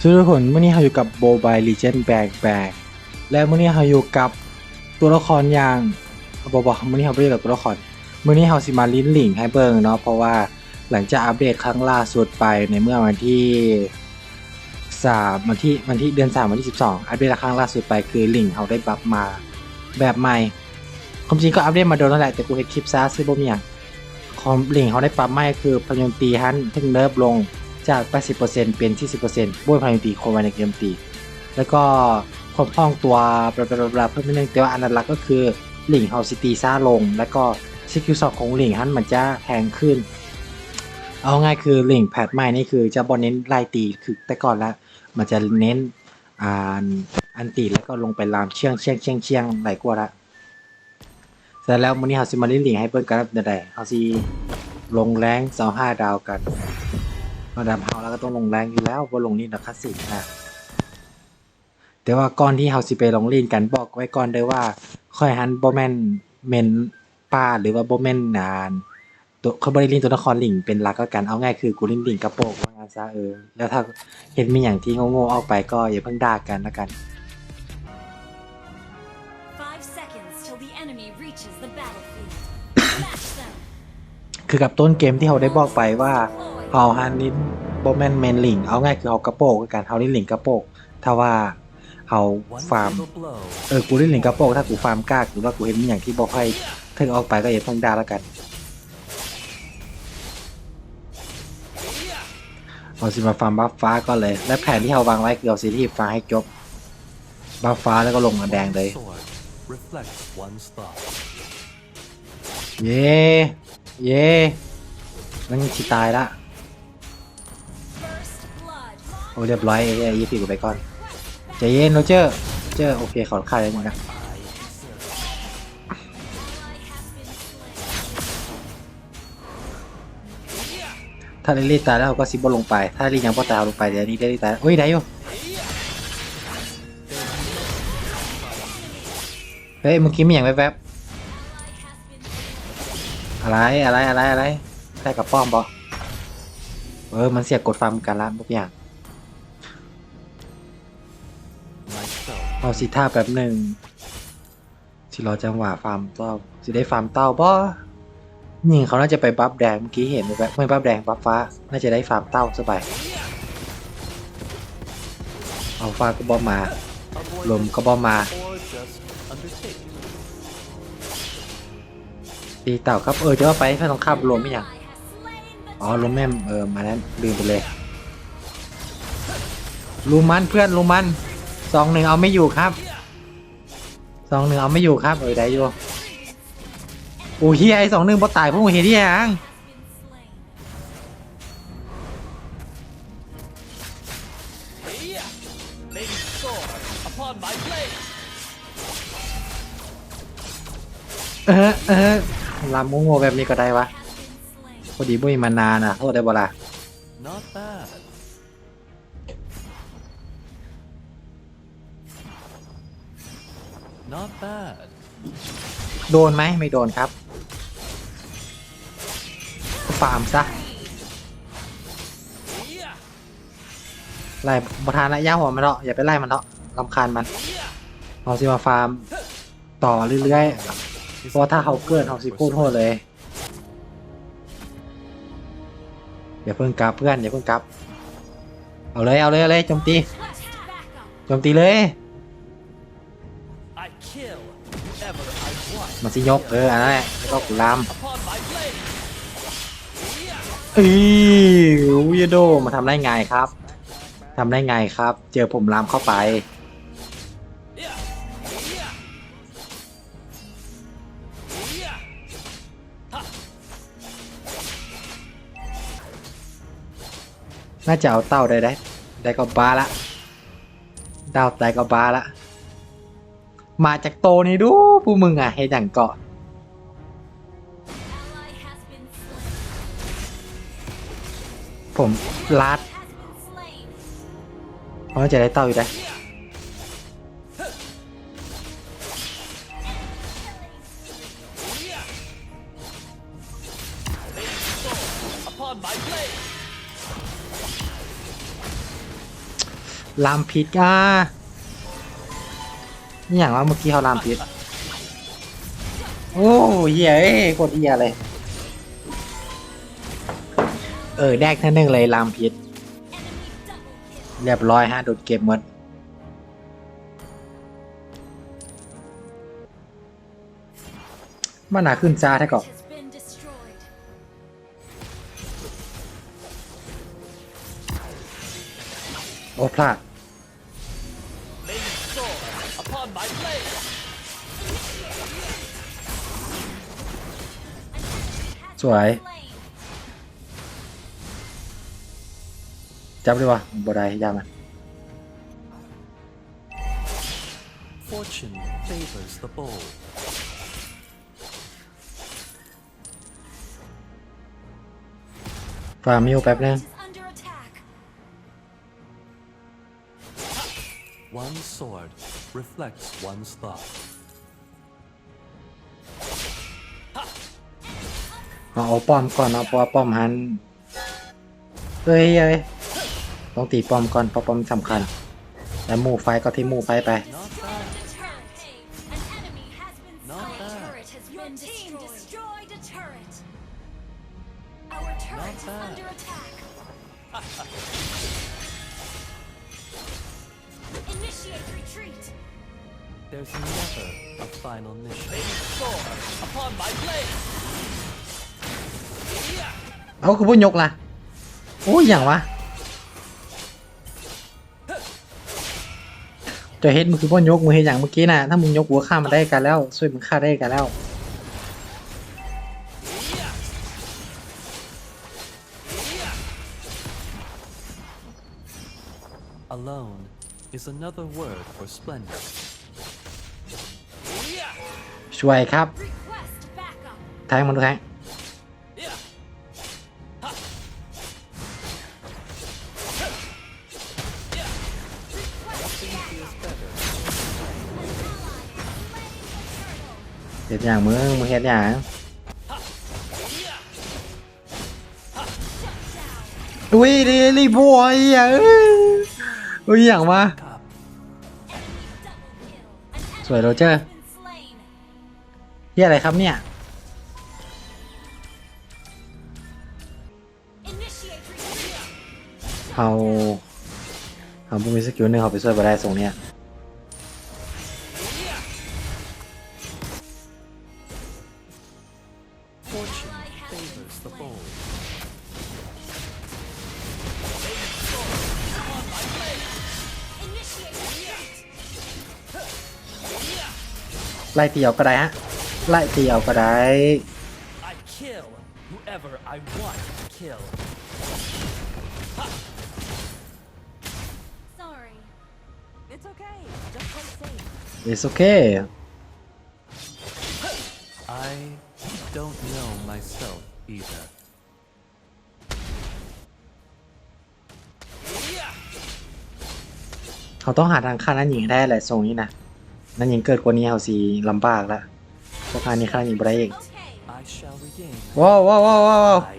ทุกคนเมื่อนี้เราอยู่กับโบบายลีเจนแบกแบกและเมื่อนี้เราอยู่กับตัวละครอย่างบอบอกเมื่อนี้เราไม่ได้กับตัวละครเมื่อนี้เราสิมาลิ้นหลิงให้เบิ่งเนาะเพราะว่าหลังจากอัปเดตครั้งล่าสุดไปในเมื่อวันที่สามวันที่วันที่เดือนสามวันที่สิบสองอัปเดตครั้งล่าสุดไปคือหลิงเขาได้บัฟมาแบบใหม่ความจริงก็อัปเดตมาโดนแล้วแหละแต่กูเห็นคลิปซะซื้อบ่มีอย่างคอมลิงเขาได้ปรับใหม่คือพยนตีฮันถึงเนิร์ฟลง จาก 80%เป็นที่10%บวยพายุตีโคมาในเกมตี แล้วก็ความคล่องตัวบลาบลาบลาเพิ่มนิดนึงแต่ว่าอันนั้นหลักก็คือหลิงเฮาซิตีซ่าลง แล้วก็สกิลสองของหลิงฮันมันจะแพงขึ้น เอาง่ายคือหลิงแพทใหม่นี่คือจะบอลเน้นไล่ตีคือแต่ก่อนแล้วมันจะเน้นอ่าอันตีแล้วก็ลงไปลามเชียงเชียงเชียงเชียงไหลกว่าละเสร็จแล้วมื้อนี้เฮาสิมาเล่นหลิงให้เบิ่งกันแบบใดๆเฮาสิลงแรง25ดาวกัน ระดับเฮาแล้วก็ต้องลงแรงอยู่แล้วว่าลงนี่นะคลาสสิกนะแต่ว่าก่อนที่เฮาสิไปลงลีนกันบอกไว้ก่อนเด้อว่าค่อยหันบ่แม่นเมนป้าหรือว่าบ่แม่นนานตัวเขาบ่ได้ลินตัวละครลิงเป็นหลักก็กันเอาง่ายคือกูลินลิงกระโปรงว่างั้นซะเออแล้วถ้าเห็นมีอย่างที่โง่ๆออกไปก็อย่าเพิ่งด่ากันละกัน Five seconds till the enemy reaches the battlefield. Smash them. คือกับต้นเกมที่เขาได้บอกไปว่า เฮาฮันนินบ่แม่นเมนลิง เอาง่ายคือเฮากระโปงคือกันเฮาลินลิงกระโปงถ้าว่าเฮาฟาร์มเออกูเล่นหลิงกระโปงถ้ากูฟาร์มกล้าหรือว่ากูเห็นมีอย่างที่บอกให้ถึงออกไปก็อย่าเพิ่งดาแล้วกันเอาสิมาฟาร์มบัฟฟ้าก็เลย และแผนที่เราวางไว้คือเอาซีรีส์ฟ้าให้จบบัฟฟ้าแล้วก็ลงมาแดงเลยเย่เย่นั่นชิตายละ อ้เรียบร้อยไอ้ยี่ปีกูไปก่อนใจเย็นโรเจอร์เจอโอเคขอค่าเลยมึงนะถ้าลิลี่ตายแล้วเราก็ซิบบลงไป ถ้าลิลี่ยังพอตายลงไปเดี๋ยวนี้ลิลี่ตายโอ้ยได้อยู่เฮ้ยเมื่อกี้มีอย่างแวบๆอะไรอะไรอะไรอะไรใช่กับป้อมบอเออมันเสียกดฟาร์มกันละทุกอย่าง เอาสิท่าแบบหนึ่งที่รอจังหวะฟาร์มเต้าสิได้ฟาร์มเต้าบ่ยิงเขาน่าจะไปบัฟแดงเมื่อกี้เห็นไหมแบบไม่บัฟแดงบัฟฟ้า น่าจะได้ฟาร์มเต้าสบายเอาฟ้าก็บอมมาลมก็บอมมาตีเต่าครับเออจะว่าไปถ้าต้องข้ามรวมไม่อย่างอ๋อรวมแม่มเออมานั้นลืมไปเลยลูมันเพื่อนลูมัน สองหนึ่งเอาไม่อยู่ครับสองหนึ่งเอาไม่อยู่ครับเออได้อยู่โอ้เฮียไอสองหนึ่งพอตายพวกมึงเห็นที่ยังเออเออลำโง่แบบนี้ก็ได้วะพอดีบุ้ยมานานอะโทษได้บ่ล่ะ Not bad. โดนไหมไม่โดนครับ ฟาร์มซะไล่ประธานระยะหัวมันเนาะอย่าไปไล่มันเนาะลำคาญมันเราสิมาฟาร์ม ต่อเรื่อยๆ เพราะว่าถ้าเขาเกินเขาสิพูดโทษเลย อย่าเพิ่งกลับเพื่อนอย่าเพิ่งกลับ เอาเลยเอาเลยเอาเลยโจมตีโจมตีเลย มันสิยกเอออันนั้นแหละแล้วก็กุลาม upon my blade. อีวิโดมาทำได้ไงครับทำได้ไงครับ เจอผมลามเข้าไป น่าจะเอาเต้าได้ได้ ได้ก็บาละเต้าได้ก็บาละ มาจากโตนี่ดูผู้มึงอะเฮ็ดอย่างเกาะผมลัดเพราะจะได้เต้าอยู่ได้ลามพิษอะ นี่อย่างว่าเมื่อกี้เขาลามพิษโอ้เหี้ยเอ้ยกดเหี้ยเลย เออแดกท่านึงเลยลามพิษเรียบร้อยฮะโดดเก็บหมดมันหนาขึ้นจ้าแท้ก่อนโอ้พลาด That's why. Slain. จับเลยวะบ่ได้ยามัน Fortune favors the bold. ฟาร์มิวแป๊บนึง Is under attack. One sword reflects one's thought. เอาป้อมก่อนเอาเพราะป้อมหันเฮ้ยเอ้ยต้องตีป้อมก่อนเพราะป้อมสำคัญ แล้วหมู่ไฟก็ที่หมู่ไฟไป เอาคือพูดยกล่ะ โอ้ยอย่างวะเจะเฮ็ดมึงคือพ่อยกมึงเฮ็ดอย่างเมื่อกี้น่ะถ้ามึงยกหัวข้ามมาได้กันแล้วช่วยมึงฆ่าได้กันแล้ว Alone is another word for splendor. ช่วยครับ Request backup. แทงมันดูแทง เฮ็ดอย่างมึงมึงเฮ็ดอย่างอุ้ยรีรีบอยอะอุ้ยอย่างวะสวยโรเจอร์เฮียอะไรครับเนี่ยเขาเขาบุมีสกิลหนึ่งเขาไปช่วยบ่ได้ส่งเนี่ย Fortune favors the bold. Initiate retreat. ไล่ตีเอาก็ได้ฮะ ไล่ตีเอาก็ได้ I kill whoever I want to kill. Sorry. It's okay. Just play safe. it's okay Myself either. เขาต้องหาทางฆ่านั้นหญิงให้ได้แหละทรงนี้นะนั้นหญิงเกิดกว่านี้เขาสีลำบากละเพราะการนี้ฆ่านั้นหญิงบ่ได้เอง Okay. I shall regain ว้าวว้าวว้าวว้าวว้าว I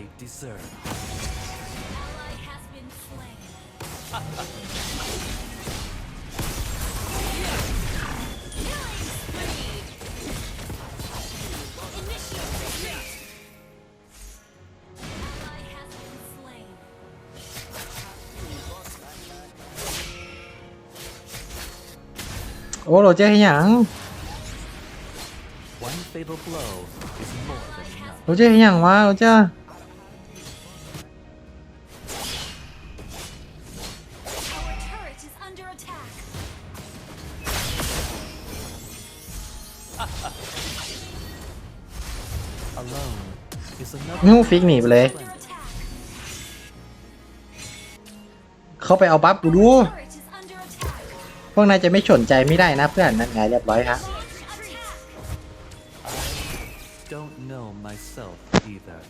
โอ้โรเจอร์ให้หยัง One fatal blow is more than enough. โรเจอร์ให้หยังวะโรเจอร์ Our turret is under attack. Alone is another นิ้วฟิกหนีไปเลย Under attack. เขาไปเอาบัฟกูดู วกนายจะไม่สนใจไม่ได้นะเพื่อนนั่นไงเรียบร้อยฮะ Launch attack. don't know myself either.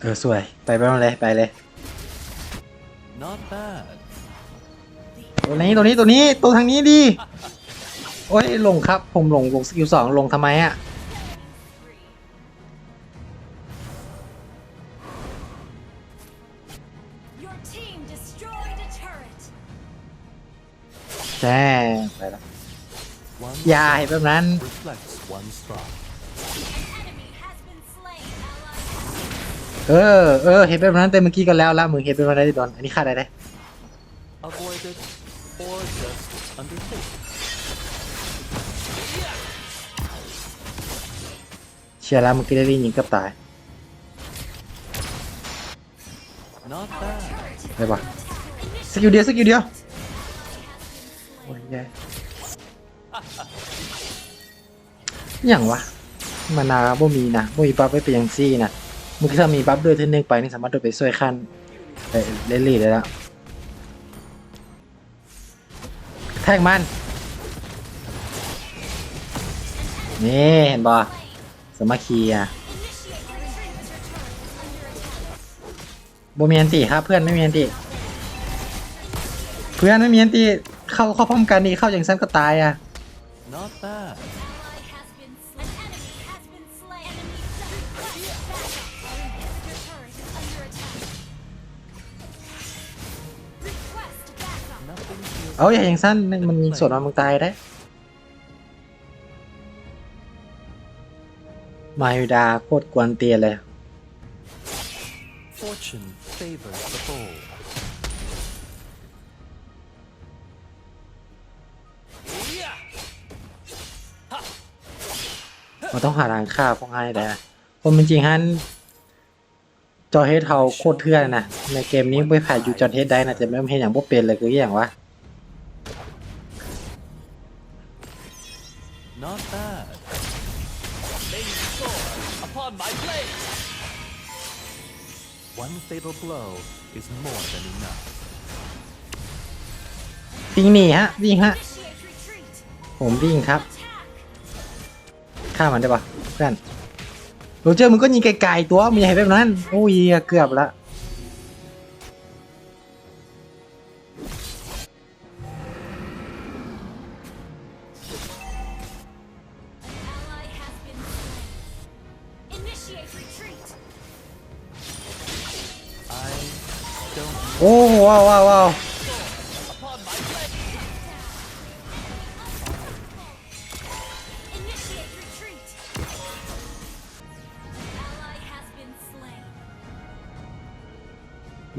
เออสวย ไปไปมาเลยไปเลย Not bad. ตัวนี้ตัวนี้ตัวนี้ตัวทางนี้ดี โอ้ยลงครับ ผมลงลงสกิลสองลงทำไมอะ แช่ไปแล้วยาเห็นแบบนั้น เออ เออ เห็นแบบนั้นแต่เมื่อกี้กันแล้วละมึงเห็นเป็นอะได้ดอน อันนี้ฆ่าได้ไหมเชียร์แล้วเมื่อกี้ได้ยิงกับตาย ได้ปะสกิลเดียวสกิลเดียวโอ้ยแย่อย่างวะมานาบ่มีนะบ่มีบัฟไม่เป็นยังซี่นะมึงถ้ามีบัฟด้วยเท่านึงไปนี่สามารถโดดไปช่วยขั้นไปเล่นลีได้แล้วแทงมันนี่เห็นบ่สมัคคีอะ Initiate retreat. Your turret is under attack. บ่มีอันติครับเพื่อนไม่มีอันติเพื่อนไม่มีอันติเข้าเข้าพร้อมกันนี่เข้าอย่างสั้นก็ตายอะ Not bad. Ally has been slain. An enemy has been slain. Enemy Request backup. Our inhibitor turret is under attack. Request backup. Nothing feels เอาอย่าอย่างสั้นมันยิงสวนมามึงตายได้มายูดาโคตรกวนเตียเลย fortune favors the bold. เราต้องหาทางฆ่าพวกให้ได้นะคนเป็นจริงฮันจอเฮดเขาโคตรเทื่อนนะในเกมนี้ไม่ผ่านอยู่จอเฮดได้นะจะไม่เห็นอย่างพวกเป็นเลยคืออย่างวะ fatal blow is more than enough. วิ่งหนีฮะวิ่งฮะ Initiate retreat. ผมวิ่งครับ Attack. ฆ่ามันได้ปะเพื่อนโรเจอร์มึงก็ยิงไกลๆตัวมึงอย่าให้แบบนั้น โอ้ยเกือบละ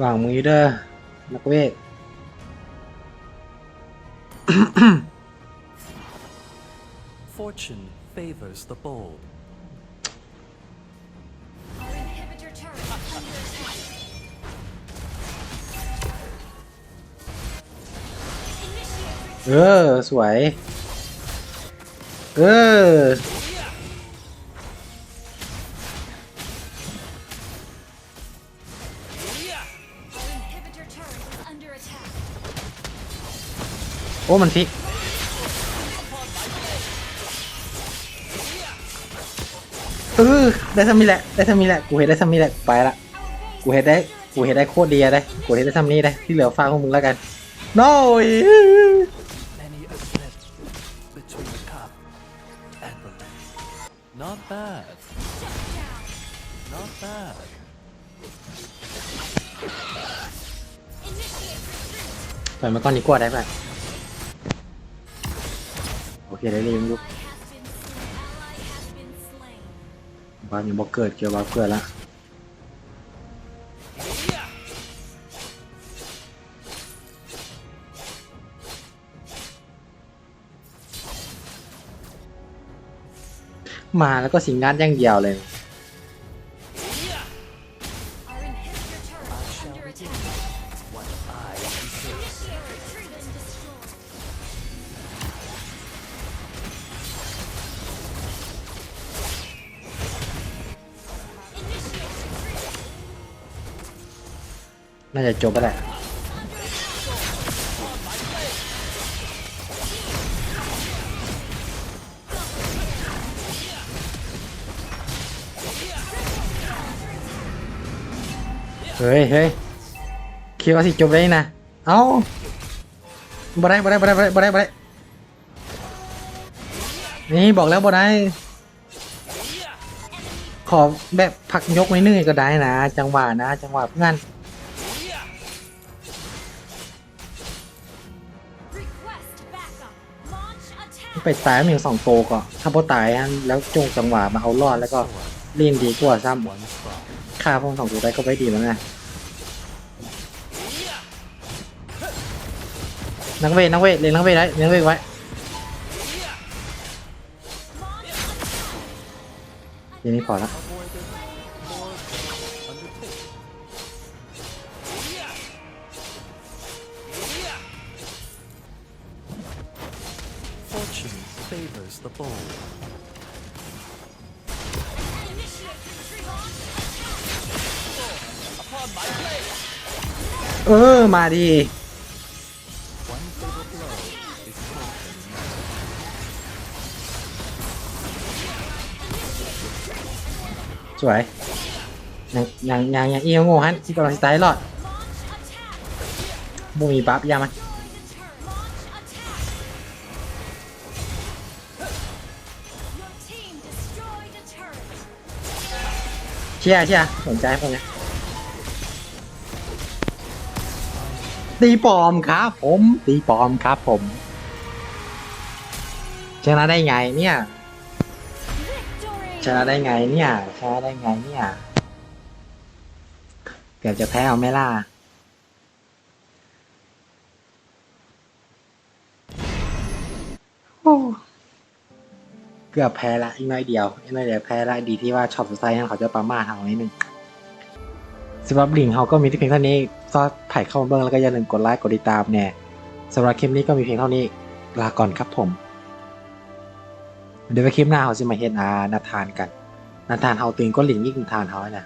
วางมือเด้อนักเวท Fortune favors the bold. Our inhibitor turret โอ้ มันฟิก เออได้ทำนี่แหละ ได้ทำนี่แหละ กูเห็นได้ทำนี่แหละ ไปละ กูเห็นได้ กูเห็นได้โคตรดีอะได้ กูเห็นได้ทำนี่ได้ ที่เหลือฟังของมึงแล้วกัน no Many a slip between the cup and the lip. Not bad. Not bad. Initiate retreat. ปล่อยมาก่อนดีกว่าได้ป่ะ เคได้เลยมึงลูกบ้านยังบอกเกิดเกี่ยวบ้าเกิดละมาแล้วก็สิงงานอย่างเดียวเลย น่าจะจบไปแหละเฮ้ยเฮ้ยคิดว่าสิจบได้นะ เอ้าบ่ได้บ่ได้บ่ได้บ่ได้บ่ได้บ่ได้นี่บอกแล้วบ่ได้ ขอแบบพักยกไว้หนึ่งก็ได้นะ จังหวะนะ จังหวะเพื่อน ไปตายมันอย่างสองโตวก็ถ้าพอตายอันแล้วจงจังหวะมาเอารอดแล้วก็เล่นดีกว่าซ้ำฆ่าพวกสองตัวได้ก็ไว้ดีแล้วนะนักเวทนักเวทเล่นนักเวทไว้เล่นนักเวทไว้ทีนี้พอละ favors the bold. Initiate victory launch. เออ มาดี One fatal blow is more than enough. สวยยังยังยังยังเอียวโง่ฮันที่กำลังสไตล์รอด Launch attack. บูมีปั๊บยามัน เชียร์เชียร์สนใจพวกนี้ตีปลอมครับผมตีปลอมครับผมชนะได้ไงเนี่ย Victory. ชนะได้ไงเนี่ยชนะได้ไงเนี่ยเกือบจะแพ้เอาไหม่ล่ะโอ้เกือบแพ้ละอีกน้อยเดียวอีกน้อยเดียวแพ้ละดีที่ว่าช็อปสุดท้ายนั้นเขาจะประมาทเรางนิดนึงสำหรับลิงเขาก็มีที่เพียงเท่านี้ก็ถ่ายเข้ามาเบิ้งแล้วก็อย่าลืมกดไลค์กดติดตามแน่สำหรับคลิปนี้ก็มีเพียงเท่านี้ลาก่อนครับผม เดี๋ยวไปคลิปหน้าเขาจะมาเห็นอานาธานกัน นาธานเฮาตึงก็หลิงยิ่งนาธานเฮาเลยนะ